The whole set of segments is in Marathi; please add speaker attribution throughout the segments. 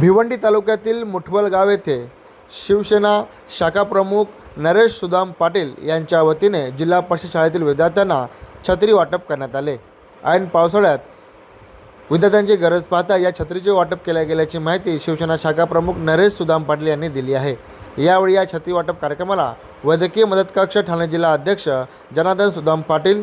Speaker 1: भिवंडी तालुक्यातील मुठवल गाव येथे शिवसेना शाखाप्रमुख नरेश सुदाम पाटील यांच्या वतीने जिल्हा परिषद शाळेतील विद्यार्थ्यांना छत्री वाटप करण्यात आले. ऐन पावसाळ्यात विद्यार्थ्यांची गरज पाहता या छत्रीचे वाटप केल्या गेल्याची माहिती शिवसेना शाखाप्रमुख नरेश सुदाम पाटील यांनी दिली आहे. यावेळी या छत्री वाटप कार्यक्रमाला वैद्यकीय मदत कक्ष ठाणे जिल्हा अध्यक्ष जनार्दन सुदाम पाटील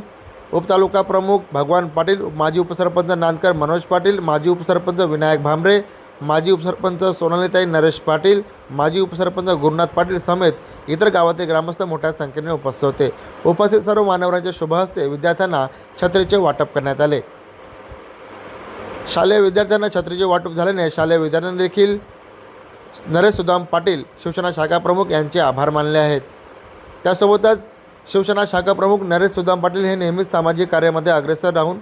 Speaker 1: उपतालुका प्रमुख भगवान पाटील माजी उपसरपंच नांदकर मनोज पाटील माजी उपसरपंच विनायक भांबरे माजी उपसरपंच सोनालीताई नरेश पाटील माजी उपसरपंच गुरुनाथ पाटील समेत इतर गावातील ग्रामस्थ मोठ्या संख्येने उपस्थित होते. उपस्थित सर्व मान्यवरांच्या शुभहस्ते विद्यार्थ्यांना छत्रीचे वाटप करण्यात आले. शालेय विद्यार्थ्यांना छत्रीचे वाटप झाल्याने शालेय विद्यार्थ्यांनी देखील नरेश सुदाम पाटील शिवसेना शाखा प्रमुख यांचे आभार मानले आहेत. त्यासोबतच शिवसेना शाखा प्रमुख नरेश सुदाम पाटील हे नेहमीच सामाजिक कार्यामध्ये अग्रेसर राहून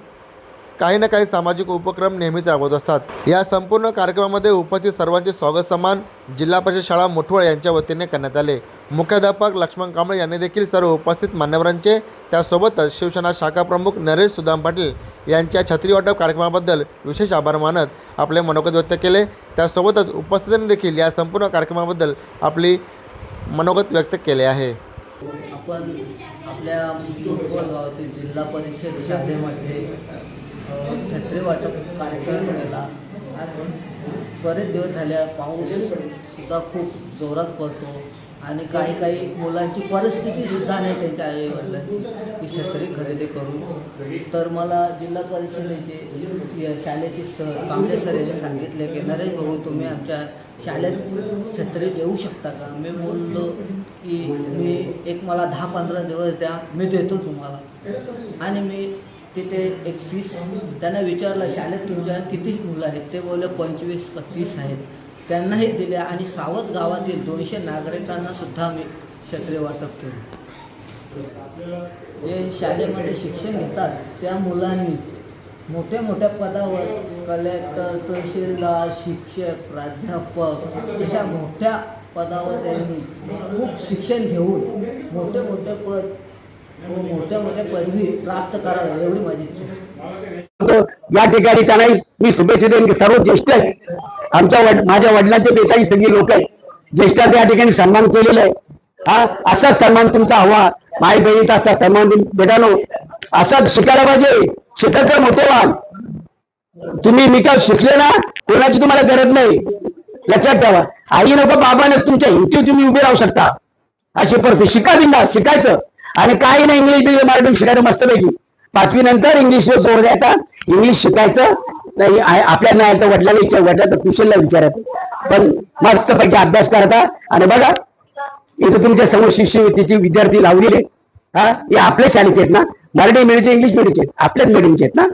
Speaker 1: काही ना काही सामाजिक उपक्रम नेहमीच राबवत असतात. या संपूर्ण कार्यक्रमामध्ये उपस्थित सर्वांचे स्वागत सन्मान जिल्हा परिषद शाळा मुठवळ यांच्या वतीने करण्यात आले. मुख्याध्यापक लक्ष्मण कांबळे यांनी देखील सर्व उपस्थित मान्यवरांचे त्यासोबतच शिवसेना शाखा प्रमुख नरेश सुदाम पाटील यांच्या छत्री वाटप कार्यक्रमाबद्दल विशेष आभार मानत आपले मनोगत व्यक्त केले. त्यासोबतच उपस्थितांनी देखील या संपूर्ण कार्यक्रमाबद्दल आपली मनोगत व्यक्त केले आहे.
Speaker 2: आपण आपल्या गावातील जिल्हा परिषद शाळेमध्ये छत्री वाटप कार्यक्रम केला आज बरेच दिवस झाले पाऊस सुद्धा खूप जोरात पडतो. आणि काही काही मुलांची परिस्थिती सुद्धा नाही त्यांच्या आईवडिलांची की छत्री खरेदी करून. तर मला जिल्हा परिषदेचे शाळेचे सर कांबळे सर यांनी सांगितले की नरेश भाऊ तुम्ही आमच्या शाळेत छत्री देऊ शकता का? मी बोललो की मी एक मला दहा पंधरा दिवस द्या. मी देतो तुम्हाला. आणि मी तिथे एक तीस त्यांना विचारलं शाळेत तुमच्या किती मुलं आहेत? ते बोलले पंचवीस का तीस आहेत. त्यांनाही दिले आणि सावत गावातील दोनशे नागरिकांना सुद्धा मी छत्रे वाटप केलं. जे शाळेमध्ये शिक्षण घेतात त्या मुलांनी मोठ्या मोठ्या पदावर कलेक्टर तहसीलदार शिक्षक प्राध्यापक अशा मोठ्या पदावर त्यांनी खूप शिक्षण घेऊन मोठे मोठे पद हो, मोठ्या मोठ्या पदवी प्राप्त कराव्या एवढी माझी इच्छा
Speaker 3: या ठिकाणी त्यांना मी शुभेच्छा देईन की सर्व ज्येष्ठ आहेत आमच्या माझ्या वडिलांचे बेताही सगळी लोक आहेत. ज्येष्ठांचा या ठिकाणी सन्मान केलेला आहे. हा असाच सन्मान तुमचा हवा. माई बहिणीचा असा सन्मान भेटालो असाच शिकायला पाहिजे. शिकत मोठे व्हाल तुम्ही मी काय शिकले ना कोणाची तुम्हाला गरज नाही. लक्षात ठेवा. आई नको बाबाने तुमच्या हिमतीवर तुम्ही उभे राहू शकता. अशी परिस्थिती. शिका बिंदा शिकायचं. आणि काही नाही इंग्लिश बिंग्लिश मराठी शिकायचं मस्तपैकी. पाचवी नंतर इंग्लिशवर जोर द्यायचा. इंग्लिश शिकायचं नाही आपल्या नाही तर वडिलांना विचार वडिला तर ट्युशनला विचारायचं. पण मस्तपैकी अभ्यास करता. आणि बघा इथं तुमच्यासमोर शिष्यवृत्तीचे विद्यार्थी लावलेले हा हे आपल्या शाळेचे आहेत ना. मराठी मिडियमचे इंग्लिश मिडियमचे आहेत. आपल्याच मिडियमचे आहेत ना.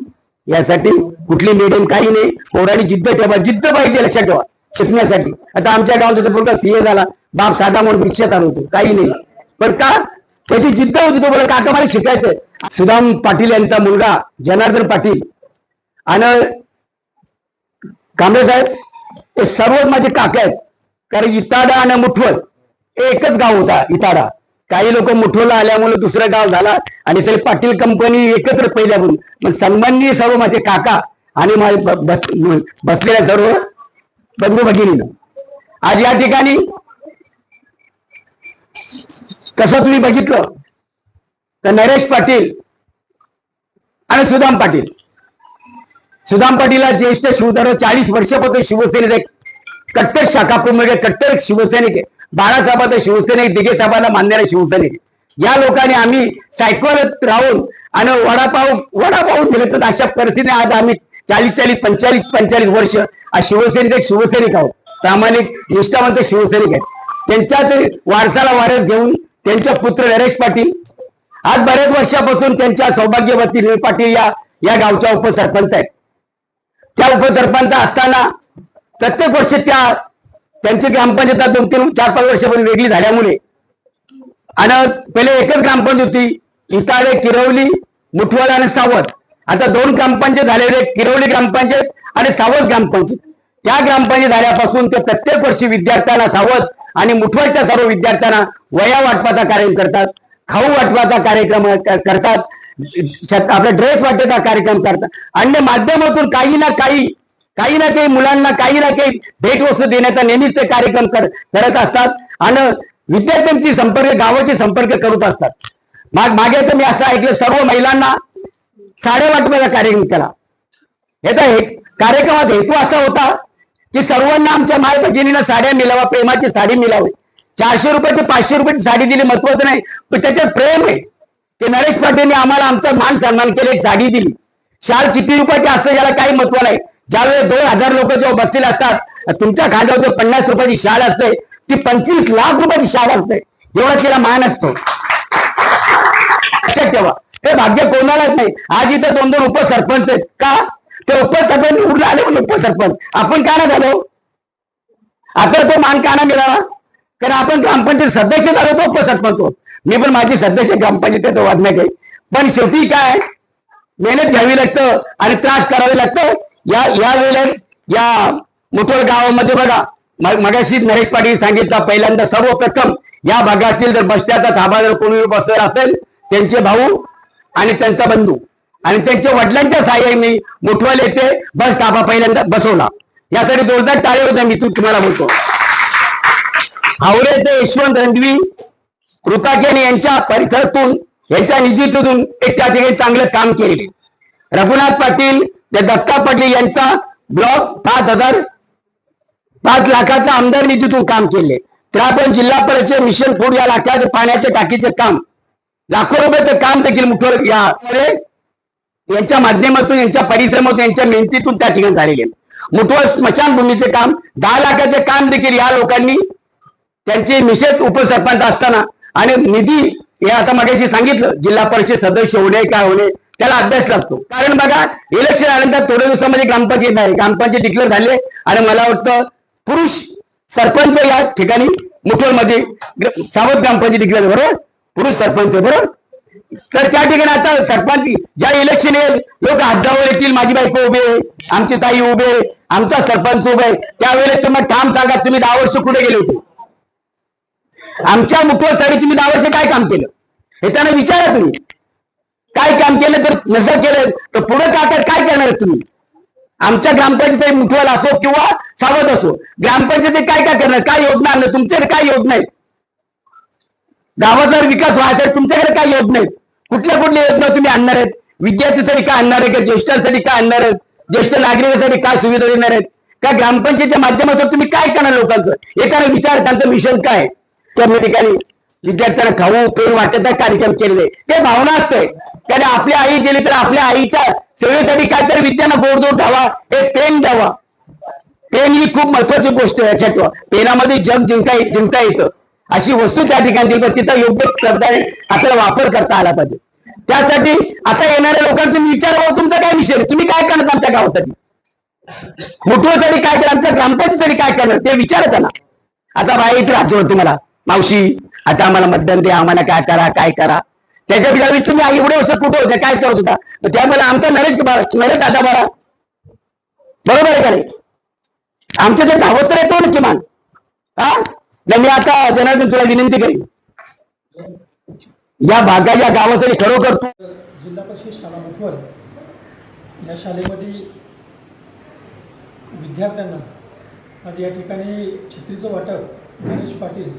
Speaker 3: यासाठी कुठली मिडियम काही नाही. पोराणी जिद्द ठेवा जिद्द पाहिजे लक्षात ठेवा. शिकण्यासाठी. आता आमच्या गावात होतं पोरगा सीए झाला. बाप साधा म्हणून रिक्षा चालवतो. काही नाही. पण का? त्याची जिद्द होती तो बोला काका मला शिकायचंय. सुदाम पाटील यांचा मुलगा जनार्दन पाटील. आणि कांबळे साहेब हे सर्वच माझे काका आहेत. कारण इताडा आणि मुठवल एकच गाव होता इताडा काही लोक मुठवला आल्यामुळे दुसरं गाव झाला आणि तरी पाटील कंपनी एकत्र पहिल्यापासून पण सन्माननीय सर्व माझे काका आणि माझे बसलेल्या सर्व बंधू भगिनीनं आज या ठिकाणी कसं तुम्ही बघितलं? तर नरेश पाटील आणि सुदाम पाटील. सुदाम पाटील ज्येष्ठ शिवधर चाळीस वर्षापासून शिवसेनेत एक कट्टर शाखा प्रमुख कट्टर शिवसैनिक आहे. बाळासाहेब आता शिवसैनिक दिघे साहेबांना मानणारे शिवसैनिक या लोकांनी आम्ही सायकलत राहून आणि वडापाव वडापाव दिले तर अशा परिस्थितीने आज आम्ही चाळीस चाळीस पंचाळीस पंचाळीस वर्ष आज शिवसेनेत एक शिवसैनिक आहोत. प्रामाणिक निष्ठावंत शिवसैनिक आहेत. त्यांच्याच वारसाला वारस घेऊन त्यांचे पुत्र नरेश पाटील. आज बऱ्याच वर्षापासून त्यांच्या सौभाग्यवती निळ पाटील या या गावच्या उपसरपंच आहेत. त्या उपसरपंच असताना प्रत्येक वर्ष त्या त्यांची ग्रामपंचायत दोन तीन चार पाच वर्षापूर्वी वेगळी झाल्यामुळे. आणि पहिले एकच ग्रामपंचायत होती इताळे किरवली मुठवाड आणि सावध आता दोन ग्रामपंचायत झालेले किरवली ग्रामपंचायत आणि सावध ग्रामपंचायत. त्या ग्रामपंचायत झाल्यापासून ते प्रत्येक वर्षी विद्यार्थ्यांना सावध आणि मुठवाच्या सर्व विद्यार्थ्यांना वया वाटपाचा कार्यक्रम करतात खाऊ वाटपाचा कार्यक्रम करतात आपला ड्रेस वाटपाचा कार्यक्रम करतात. अन्य माध्यमातून काही ना काही काही ना काही मुलांना काही ना काही भेटवस्तू देण्याचा नेहमीच ते कार्यक्रम करत असतात आणि विद्यार्थ्यांची संपर्क गावाचे संपर्क करत असतात. माग मागे तर मी असं ऐकलं सर्व महिलांना साडे वाटपाचा कार्यक्रम केला याचा हे कार्यक्रमात हेतू असा होता की सर्वांना आमच्या माय भगिनीला साड्या मिळावा प्रेमाची साडी मिळावी चारशे रुपयाची पाचशे रुपयाची साडी दिली महत्वाचं नाही. पण त्याच्यात प्रेम आहे. की नरेश पाटीलने आम्हाला आमचा मान सन्मान केला एक साडी दिली. शाल किती रुपयाची असते याला काही महत्त्व नाही. ज्यावेळेस दोन हजार लोक जेव्हा बसलेले असतात तुमच्या खांद्यावर जो पन्नास रुपयाची शाल असते ती पंचवीस लाख रुपयाची शाल असते. एवढा तिला मान असतो. लक्षात ठेवा. ते भाग्य कोणालाच नाही. आज इथं दोन दोन उपसरपंच आहेत. का? ते उपसरपंच निवडून आले म्हणून उपसरपंच आपण का ना झालो? आता तो मान का ना मिळाला? कारण आपण ग्रामपंचायत सदस्य झालो तो उपसरपंच होत. मी पण माझी सदस्य ग्रामपंचायत वाढण्यात काही. पण शेवटी काय? मेहनत घ्यावी लागतं आणि त्रास करावे लागतं. या या वेळेस या मुठोळ गावामध्ये बघा मगाशी नरेश पाटील सांगितलं पहिल्यांदा सर्वप्रथम या भागातील जर बसण्याचा थांबा जर कोणी बसर असेल त्यांचे भाऊ आणि त्यांचा बंधू. आणि त्यांच्या वडिलांच्या सहाय्याने मोठवाले येथे बस ताबा पहिल्यांदा बसवला. यासाठी जोरदार टाळे होते मी तू तुम्हाला बोलतो. हावरे ते यशवंत रणवी कृताकेने यांच्या परिसरातून यांच्या निधीतून एक त्या ठिकाणी चांगलं काम केले. रघुनाथ पाटील ते दत्ता पाटील यांचा ब्लॉक पाच हजार पाच लाखाचा आमदार निधीतून काम केले. तर आपण जिल्हा परिषद मिशन फूड या लाखाच्या पाण्याच्या टाकीचे काम लाखो रुपयाचं काम देखील मुठोर या यांच्या माध्यमातून यांच्या परिश्रमातून यांच्या मेहनतीतून त्या ठिकाणी झालेले मुठोळ स्मशानभूमीचे काम दहा लाखाचे काम देखील या लोकांनी त्यांचे मिसेस उपसरपंच असताना आणि निधी हे आता मागाशी सांगितलं जिल्हा परिषद सदस्य होणे काय होणे त्याला अभ्यास लागतो. कारण बघा इलेक्शन आल्यानंतर थोड्या दिवसामध्ये ग्रामपंचायत आहे. ग्रामपंचायत डिक्लेअर झाले आणि मला वाटतं पुरुष सरपंच या ठिकाणी मुठोळमध्ये सावध ग्रामपंचायत डिक्लेअर बरोबर? पुरुष सरपंच बरोबर? तर त्या ठिकाणी आता सरपंच ज्या इलेक्शन येईल लोक हातावर येतील माझी बायको उभे आमची ताई उभे आमचा सरपंच उभे त्यावेळेला तुम्हाला तुम्ही ठाम सांगा तुम्ही दहा वर्ष कुठे गेले होते? आमच्या मुठवसाठी तुम्ही दहा वर्ष काय काम केलं? हे त्यांना विचारा तुम्ही. काय काम केलं तर नसं केलं तर पुढे का आता काय करणार तुम्ही? आमच्या ग्रामपंचायत मुठवाला असो किंवा सावध असो ग्रामपंचायत काय काय करणार काय योजना आणलं तुमच्याकडे काय योजना आहे? गावाचा जर विकास व्हायचा तुमच्याकडे काय योजना आहेत कुठल्या कुठल्या योजना तुम्ही आणणार आहेत? विद्यार्थ्यांसाठी काय आणणार आहे का ज्येष्ठांसाठी काय आणणार आहेत? ज्येष्ठ नागरिकांसाठी काय सुविधा देणार आहेत? का ग्रामपंचायतच्या माध्यमातून तुम्ही काय करणार लोकांचं? एकाने विचार त्यांचं मिशन काय त्या ठिकाणी विद्यार्थ्यांना खाऊ पेन वाटत कार्यक्रम केलेले ते भावना असते. त्याने आपली आई गेली तर आपल्या आईच्या सेवेसाठी काहीतरी विद्यांना गोडधोड द्यावा हे पेन द्यावा. पेन ही खूप महत्वाची गोष्ट आहे याच्यात. पेनामध्ये जग जिंका जिंकता येतं. अशी वस्तू त्या ठिकाणी दिली पण तिचा योग्य प्रकारे आपल्याला वापर करता आला पाहिजे. त्यासाठी आता येणाऱ्या लोकांचा विचार भाऊ तुमचा काय विषय? तुम्ही काय करणार आमच्या गावासाठी? तरी काय करणार आमच्या ग्रामपंचायतीसाठी काय करणार ते विचारा त्यांना आता बाई इथे राहतो तुम्हाला. मावशी आता आम्हाला मतदान द्या आम्हाला काय करा काय करा. त्याच्या विचार तुम्ही एवढे वर्ष कुठे होते? काय करत होता? त्यामुळे आमचा नरेश नरेश दादा बरा बरोबर आहे का रे आमच्या ते धावत तर येतो ना किमान. हा? नाही मी आता जनार्दन तुला विनंती करेन. या भागाच्या गावासाठी खरोखर तू
Speaker 4: जिल्हा परिषद शाळा मुठवल या शाळेमध्ये विद्यार्थ्यांना आज या ठिकाणी छत्रीचं वाटप गणेश पाटील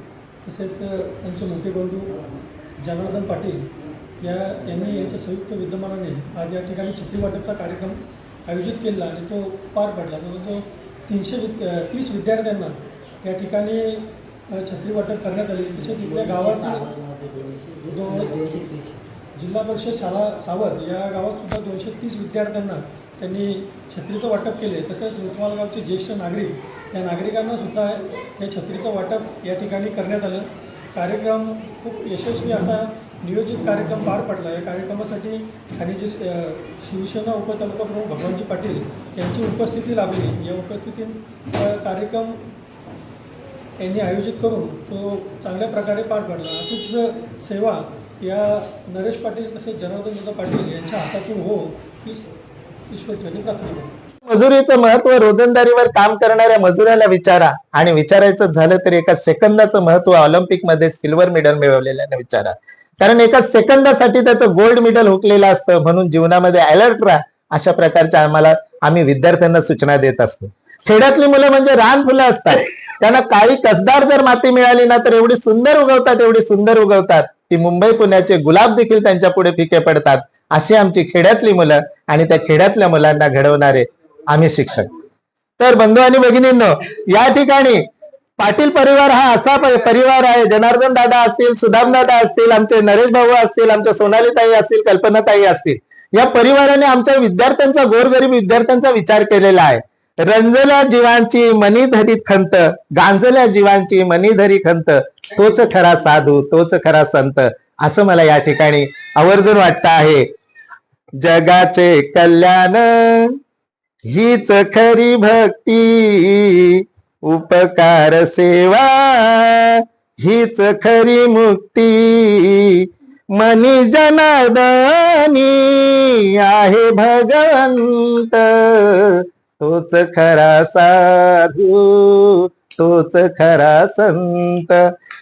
Speaker 4: तसेच त्यांचे मोठे बंधू जनार्दन पाटील या यांनी यांच्या संयुक्त विद्यमानाने आज या ठिकाणी छत्री वाटपचा कार्यक्रम आयोजित केला आणि तो पार पडला. जवळजवळ तीनशे तीस विद्यार्थ्यांना या ठिकाणी छत्री वाटप करण्यात आली. तसेच
Speaker 2: दोनशे तीस.
Speaker 4: जिल्हा परिषद शाळा सावध. या गावात सुद्धा दोनशे तीस विद्यार्थ्यांना त्यांनी छत्रीचं वाटप केले. तसेच गावचे ज्येष्ठ नागरिक या नागरिकांना सुद्धा या छत्रीचं वाटप या ठिकाणी करण्यात आलं. कार्यक्रम खूप यशस्वी असा नियोजित कार्यक्रम पार पडला. या कार्यक्रमासाठी ठाणे जिल्ह अ, शिवसेना उपतालुका प्रमुख भगवानजी पाटील यांची उपस्थिती लाभली. या उपस्थितीत कार्यक्रम यांनी आयोजित करून तो चांगल्या प्रकारे पार पाडला. अशीच सेवा या नरेश पाटील तसेच जनार्दन पाटील यांच्या हातातून हो ही ईश्वरचरणी प्रार्थना करतो
Speaker 1: मजुरीचं महत्त्व रोजंदारीवर काम करणाऱ्या मजुराला विचारा आणि विचारायचं झालं तर एका सेकंदाचं महत्त्व ऑलिम्पिकमध्ये सिल्वर मेडल मिळवलेल्या विचारा. कारण एका सेकंदासाठी त्याचं गोल्ड मेडल हुकलेलं असतं म्हणून जीवनामध्ये अलर्ट राहा.
Speaker 5: अशा प्रकारच्या आम्हाला आम्ही विद्यार्थ्यांना सूचना देत असतो. खेड्यातली मुलं म्हणजे रान फुलं असतात. त्यांना काही कसदार जर माती मिळाली ना तर एवढी सुंदर उगवतात एवढी सुंदर उगवतात. की मुंबई पुण्याचे गुलाब देखील त्यांच्या पुढे फिके पडतात. अशी आमची खेड्यातली मुलं आणि त्या खेड्यातल्या मुलांना घडवणारे आम्ही शिक्षक. तर बंधू आणि भगिनींनो या ठिकाणी पाटील परिवार हा असा परिवार आहे. जनार्दन दादा असतील सुदाम दादा असतील आमचे नरेश भाऊ असतील आमच्या सोनालीताई असतील कल्पनाताई असतील. या परिवाराने आमच्या विद्यार्थ्यांचा गोरगरीब विद्यार्थ्यांचा विचार केलेला आहे. रंजल्या जीवांची मनी धरीत खंत गांजल्या जीवांची मनी धरी खंत तोच खरा साधू तोच खरा संत. असं मला या ठिकाणी आवर्जून वाटतं आहे. जगाचे कल्याण हीच खरी भक्ती उपकार सेवा हीच खरी मुक्ती. मनी जनार्दनी आहे भगवंत. तोच खरा साधू तोच खरा संत.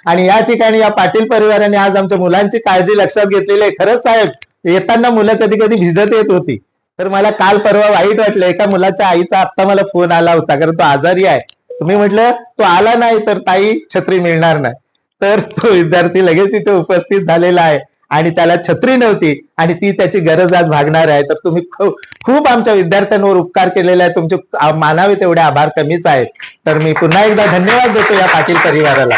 Speaker 5: आणि या ठिकाणी या पाटील परिवाराने आज आमच्या मुलांची काळजी लक्षात घेतलेली आहे. खरंच साहेब येताना मुलं कधी कधी भिजत येत होती. तर मला काल परवा वाईट वाटलं. एका मुलाच्या आईचा आत्ता मला फोन आला होता. कारण तो आजारी आहे. तुम्ही म्हटलं तो आला नाही तर ताई छत्री मिळणार नाही. तर तो विद्यार्थी लगेच इथे उपस्थित झालेला आहे. आणि त्याला छत्री नव्हती आणि ती त्याची गरज आज भागणार आहे. तर तुम्ही खूप खूप आमच्या विद्यार्थ्यांवर उपकार केलेला आहे तुमचे मानावे तेवढे आभार कमीच आहेत. तर मी पुन्हा एकदा धन्यवाद देतो या पाटील परिवाराला.